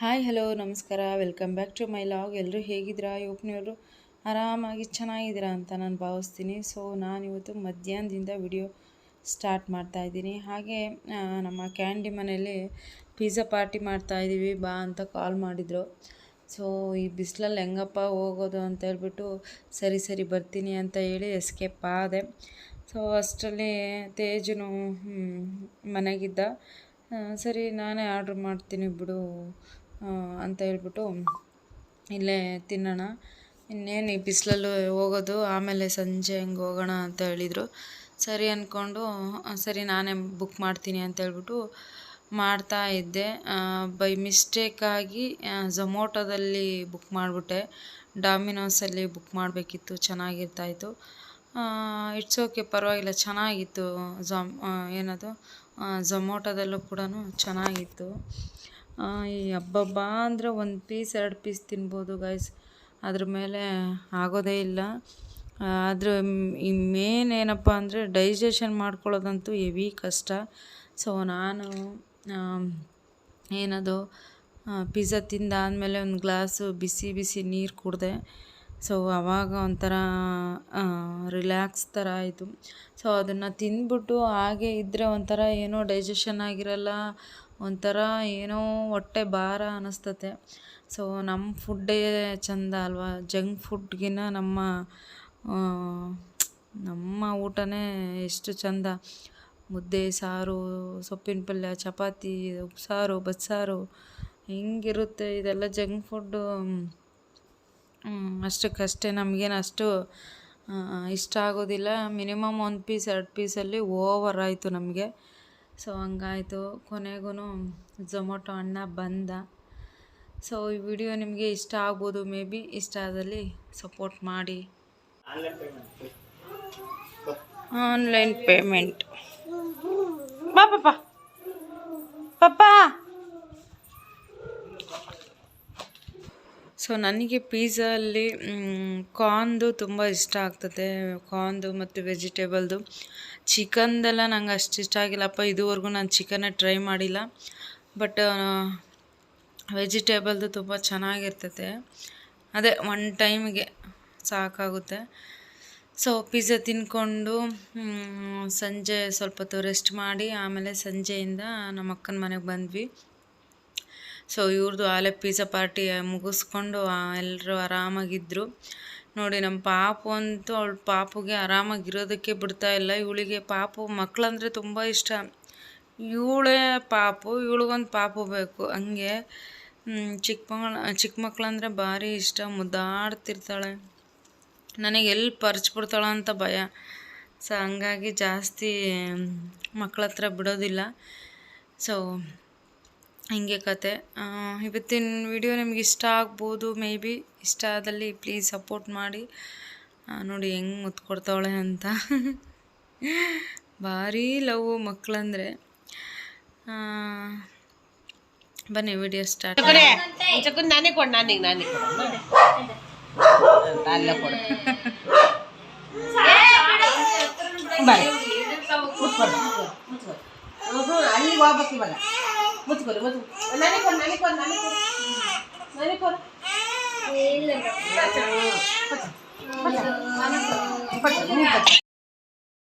Hi, hello, ನಮಸ್ಕಾರ. Welcome back to my vlog. ಎಲ್ಲರೂ ಹೇಗಿದ್ದೀರಾ? ಯೋಪ್ನಿಯವರು ಆರಾಮಾಗಿ ಚೆನ್ನಾಗಿದ್ದೀರಾ ಅಂತ ನಾನು ಭಾವಿಸ್ತೀನಿ. ಸೊ, ನಾನಿವತ್ತು ಮಧ್ಯಾಹ್ನದಿಂದ ವಿಡಿಯೋ ಸ್ಟಾರ್ಟ್ ಮಾಡ್ತಾ ಇದ್ದೀನಿ. ಹಾಗೆ ನಮ್ಮ ಕ್ಯಾಂಡಿ ಮನೆಯಲ್ಲಿ ಪಿಜ್ಜಾ ಪಾರ್ಟಿ ಮಾಡ್ತಾಯಿದ್ದೀವಿ ಬಾ ಅಂತ ಕಾಲ್ ಮಾಡಿದರು. ಸೊ, ಈ ಬಿಸಿಲಲ್ಲಿ ಹೆಂಗಪ್ಪ ಹೋಗೋದು ಅಂತ ಹೇಳ್ಬಿಟ್ಟು, ಸರಿ ಸರಿ, ಬರ್ತೀನಿ ಅಂತ ಹೇಳಿ ಎಸ್ಕೇಪ್ ಆದೆ. ಸೊ, ಅಷ್ಟರಲ್ಲಿ ತೇಜನು ಮನೆಗಿದ್ದ. ಸರಿ, ನಾನೇ ಆರ್ಡ್ರ್ ಮಾಡ್ತೀನಿ ಬಿಡು. ಅಂತ ಹೇಳ್ಬಿಟ್ಟು ಇಲ್ಲೇ ತಿನ್ನೋಣ. ಇನ್ನೇನು ಈ ಬಿಸಿಲಲ್ಲೂ ಹೋಗೋದು, ಆಮೇಲೆ ಸಂಜೆ ಹಂಗೆ ಹೋಗೋಣ ಅಂತ ಹೇಳಿದರು. ಸರಿ ಅಂದ್ಕೊಂಡು ಸರಿ ನಾನೇ ಬುಕ್ ಮಾಡ್ತೀನಿ ಅಂತ ಹೇಳ್ಬಿಟ್ಟು ಮಾಡ್ತಾ ಇದ್ದೆ. ಬೈ ಮಿಸ್ಟೇಕಾಗಿ ಝೊಮೋಟೋದಲ್ಲಿ ಬುಕ್ ಮಾಡಿಬಿಟ್ಟೆ. ಡಾಮಿನೋಸಲ್ಲಿ ಬುಕ್ ಮಾಡಬೇಕಿತ್ತು, ಚೆನ್ನಾಗಿರ್ತಾಯಿತ್ತು. ಇಟ್ಸ್ ಓಕೆ ಪರವಾಗಿಲ್ಲ, ಚೆನ್ನಾಗಿತ್ತು. ಝೊಮ್ ಏನದು? ಝೊಮೋಟೋದಲ್ಲೂ ಕೂಡ ಚೆನ್ನಾಗಿತ್ತು. ಈ ಹಬ್ಬಬ್ಬ ಅಂದರೆ ಒಂದು ಪೀಸ್ ಎರಡು ಪೀಸ್ ತಿನ್ಬೋದು ಗೈಸ್ ಅದ್ರ ಮೇಲೆ ಆಗೋದೇ ಇಲ್ಲ. ಆದರೆ ಈ ಮೇನ್ ಏನಪ್ಪ ಅಂದರೆ ಡೈಜೆಷನ್ ಮಾಡ್ಕೊಳ್ಳೋದಂತೂ ಹೆವಿ ಕಷ್ಟ. ಸೊ ನಾನು ಏನದು ಪಿಜ್ಜಾ ತಿಂದಾದಮೇಲೆ ಒಂದು ಗ್ಲಾಸು ಬಿಸಿ ಬಿಸಿ ನೀರು ಕುಡಿದೆ. ಸೊ ಆವಾಗ ಒಂಥರ ರಿಲ್ಯಾಕ್ಸ್ ಥರ ಆಯಿತು. ಸೊ ಅದನ್ನು ತಿಂದ್ಬಿಟ್ಟು ಹಾಗೆ ಇದ್ದರೆ ಒಂಥರ ಏನೋ ಡೈಜೆಷನ್ ಆಗಿರಲ್ಲ ಒಂಥರ ಏನೋ ಹೊಟ್ಟೆ ಭಾರ ಅನ್ನಿಸ್ತತೆ ಸೊ ನಮ್ಮ ಫುಡ್ಡೇ ಚಂದ ಅಲ್ವಾ? ಜಂಕ್ ಫುಡ್ಗಿನ್ನ ನಮ್ಮ ನಮ್ಮ ಊಟನೇ ಎಷ್ಟು ಚಂದ. ಮುದ್ದೆ, ಸಾರು, ಸೊಪ್ಪಿನ ಪಲ್ಯ, ಚಪಾತಿ, ಉಪ್ಸಾರು, ಬಸ್ಸಾರು, ಹಿಂಗಿರುತ್ತೆ. ಇದೆಲ್ಲ ಜಂಕ್ ಫುಡ್ಡು ಅಷ್ಟಕ್ಕಷ್ಟೇ ನಮಗೇನು ಅಷ್ಟು ಇಷ್ಟ ಆಗೋದಿಲ್ಲ. ಮಿನಿಮಮ್ ಒಂದು ಪೀಸ್ ಎರಡು ಪೀಸಲ್ಲಿ ಓವರ್ ಆಯಿತು ನಮಗೆ. ಸೊ ಹಂಗಾಯಿತು. ಕೊನೆಗೂ ಝೊಮೊಟೊ ಅಣ್ಣ ಬಂದ. ಸೊ ಈ ವಿಡಿಯೋ ನಿಮಗೆ ಇಷ್ಟ ಆಗ್ಬೋದು ಮೇ ಬಿ ಇಷ್ಟ ಆದಲ್ಲಿ ಸಪೋರ್ಟ್ ಮಾಡಿ. ಆನ್ಲೈನ್ ಪೇಮೆಂಟ್ ಬಾ ಪಾಪ ಪಾಪ ಸೊ ನನಗೆ ಪೀಝಲ್ಲಿ ಕಾರ್ನ್ದು ತುಂಬ ಇಷ್ಟ ಆಗ್ತದೆ. ಕಾರ್ನ್ದು ಮತ್ತು ವೆಜಿಟೇಬಲ್ದು ಚಿಕನ್ದೆಲ್ಲ ನಂಗೆ ಅಷ್ಟು ಇಷ್ಟ ಆಗಿಲ್ಲಪ್ಪ ಇದುವರೆಗೂ ನಾನು ಚಿಕನ್ನೇ ಟ್ರೈ ಮಾಡಿಲ್ಲ. ಬಟ್ ವೆಜಿಟೇಬಲ್ದು ತುಂಬ ಚೆನ್ನಾಗಿರ್ತದೆ. ಅದೇ ಒನ್ ಟೈಮ್ಗೆ ಸಾಕಾಗುತ್ತೆ. ಸೊ ಪಿಜ್ಜಾ ತಿಂದ್ಕೊಂಡು ಮ್, ಸಂಜೆ ಸ್ವಲ್ಪ ಹೊತ್ತು ರೆಸ್ಟ್ ಮಾಡಿ ಆಮೇಲೆ ಸಂಜೆಯಿಂದ ನಮ್ಮ ಅಕ್ಕನ ಮನೆಗೆ ಬಂದ್ವಿ. ಸೊ ಇವ್ರದ್ದು ಆಲೆ ಪಿಜ್ಜಾ ಪಾರ್ಟಿ ಮುಗಿಸ್ಕೊಂಡು ಎಲ್ಲರೂ ಆರಾಮಾಗಿದ್ದರು ನೋಡಿ ನಮ್ಮ ಪಾಪು ಅಂತೂ ಅವಳ ಪಾಪುಗೆ ಆರಾಮಾಗಿರೋದಕ್ಕೆ ಬಿಡ್ತಾ ಇಲ್ಲ. ಇವಳಿಗೆ ಪಾಪು ಮಕ್ಕಳಂದ್ರೆ ತುಂಬ ಇಷ್ಟ. ಇವಳೇ ಪಾಪು, ಇವಳಿಗೊಂದು ಪಾಪು ಬೇಕು. ಹಂಗೆ ಚಿಕ್ಕ ಮಗಳ ಚಿಕ್ಕ ಮಕ್ಕಳಂದ್ರೆ ಭಾರಿ ಇಷ್ಟ. ಮುದ್ದಾಡ್ತಿರ್ತಾಳೆ. ನನಗೆ ಎಲ್ಲಿ ಪರ್ಚ್ಬಿಡ್ತಾಳ ಅಂತ ಭಯ. ಸೊ ಹಂಗಾಗಿ ಜಾಸ್ತಿ ಮಕ್ಕಳ ಹತ್ರ ಬಿಡೋದಿಲ್ಲ. ಸೊ ಹಿಂಗೆ ಕತೆ. ಇವತ್ತಿನ ವಿಡಿಯೋ ನಿಮ್ಗೆ ಇಷ್ಟ ಆಗ್ಬೋದು ಮೇ ಬಿ ಇಷ್ಟ ಆದಲ್ಲಿ ಪ್ಲೀಸ್ ಸಪೋರ್ಟ್ ಮಾಡಿ. ನೋಡಿ ಹೆಂಗೆ ಮುತ್ಕೊಡ್ತಾವಳೆ ಅಂತ. ಭಾರಿ ಲವ್ ಮಕ್ಕಳಂದರೆ ಬನ್ನಿ ವಿಡಿಯೋ ಸ್ಟಾರ್ಟ್ ನಾನೇ ಕೊಡು ನಾನೀಗ ನಾನೇ ಕೊಡು. ಅಲ್ಲ ಕೊಡು. ಬಾಯ್ ಅಲ್ಲಿ ಹೋಗ್ಬೇಕು ಇವಾಗ. ಮುಚ್ಕೊಡು ಮುಚ್ಕೊ ನಾನೇ ಕೊಡು ನಾನೇ ಕೊಡು ನಾನೇ ಕೊಡು ನಾನೇ ಕೊಡು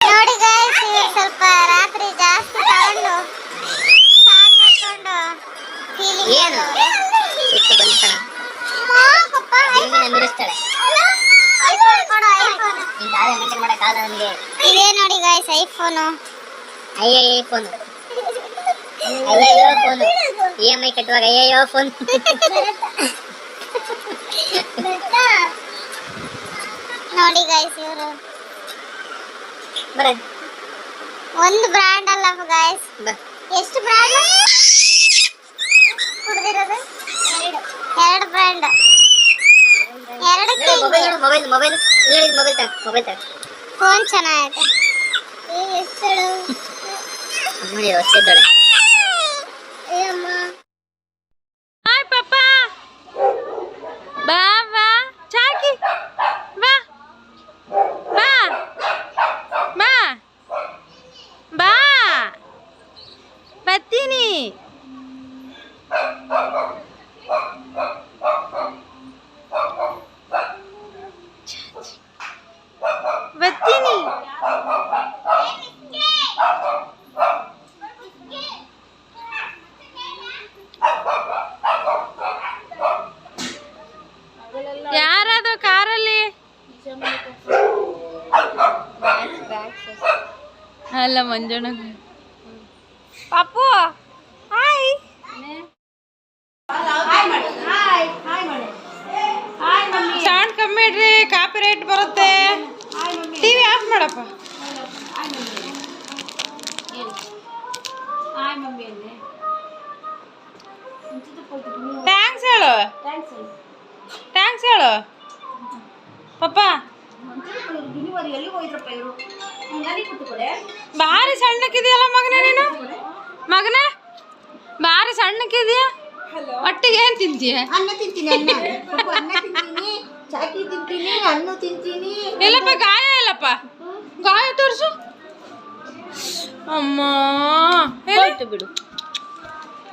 ನೋಡಿ ಗೈಸ್ ಸ್ವಲ್ಪ ರಾತ್ರಿ ಜಾಸ್ತಿ ತಗೊಂಡು ಸಾಂಗ್ ಮಾಡ್ಕೊಂಡು ಫೀಲಿಂಗ್ ಇದೇ ನೋಡಿ ಗೈಸ್ ಐಫೋನು ಅಯ್ಯಯ್ಯೋ ಫೋನ್ ಅಯ್ಯಯ್ಯೋ ಫೋನ್ ಇ ಎಂ ಐ ಕಟ್ಟುವಾಗ ಅಯ್ಯಯ್ಯೋ ಫೋನ್ ನೋಡಿ ಗೈಸ್ ಇವರು. ಬರ. ಒಂದು ಬ್ರ್ಯಾಂಡ್ ಅಲ್ಲ ಗೈಸ್ ಬಾ. ಎಷ್ಟು ಬ್ರ್ಯಾಂಡ್ ಕುಡ್ದಿರೋದು? ಎರಡು. ಬ್ರ್ಯಾಂಡ್ ಎರಡಕ್ಕೆ ಮೊಬೈಲ್ ಮೊಬೈಲ್ ಮೊಬೈಲ್ ಹೇಳಿದ ಮೊಬೈಲ್ ತಗ ಮೊಬೈಲ್ ತಗ. ಫೋನ್ ಚೆನ್ನಾಗಿದೆ ನೋಡಿ ವರ್ಷದೊಳೆ ಏ ಅಮ್ಮ ಹಾಯ್ ಪಾಪ ಬಾ ಬಾ ಚಾಕಿ ಬಾ ಬಾ ಬಾ ಬಾ ಬರ್ತೀನಿ ಅಲ್ಲ ಮಂಜಣ್ಣ ಪಾಪು ಹಾಯ್. ಸೌಂಡ್ ಕಮ್ಮಿ ಇಡ್ರಿ ಕಾಪಿ ರೇಟ್ ಬರುತ್ತೆ. ಟಿವಿ ಆಫ್ ಮಾಡಪ್ಪ. ಥ್ಯಾಂಕ್ಸ್ ಹೇಳು. ಥ್ಯಾಂಕ್ಸ್ ಹೇಳು. ಪಪ್ಪ. ಭಾರಿ ಸಣ್ಣಕ್ಕಿದೆಯಲ್ಲ ಮಗನೇ ನೀನು? ಮಗನ ಭಾರಿ ಸಣ್ಣಕ್ಕಿದೆಯ? ಒಟ್ಟಿಗೆ ಏನ್ ತಿಂತೀಯ? ಅನ್ನ ತಿಂತೀನಿ ಅನ್ನ. ಪಪ್ಪು ಅನ್ನ ತಿಂತೀನಿ ಚಾಕಿ ತಿಂತೀನಿ ಹಣ್ಣು ತಿಂತೀನಿ. ಇಲ್ಲಪ್ಪ ಗಾಯ ಇಲ್ಲಪ್ಪ. ಗಾಯ ತೋರಿಸು. ಅಮ್ಮ. ಎಲ್ಲಿ? ಬಿಡು.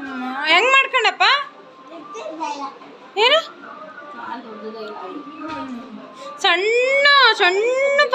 ಅಮ್ಮ, ಹೆಂಗ್ ಮಾಡ್ಕೊಂಡಪ್ಪ? ಏನು? ಸಣ್ಣ ಸಣ್ಣ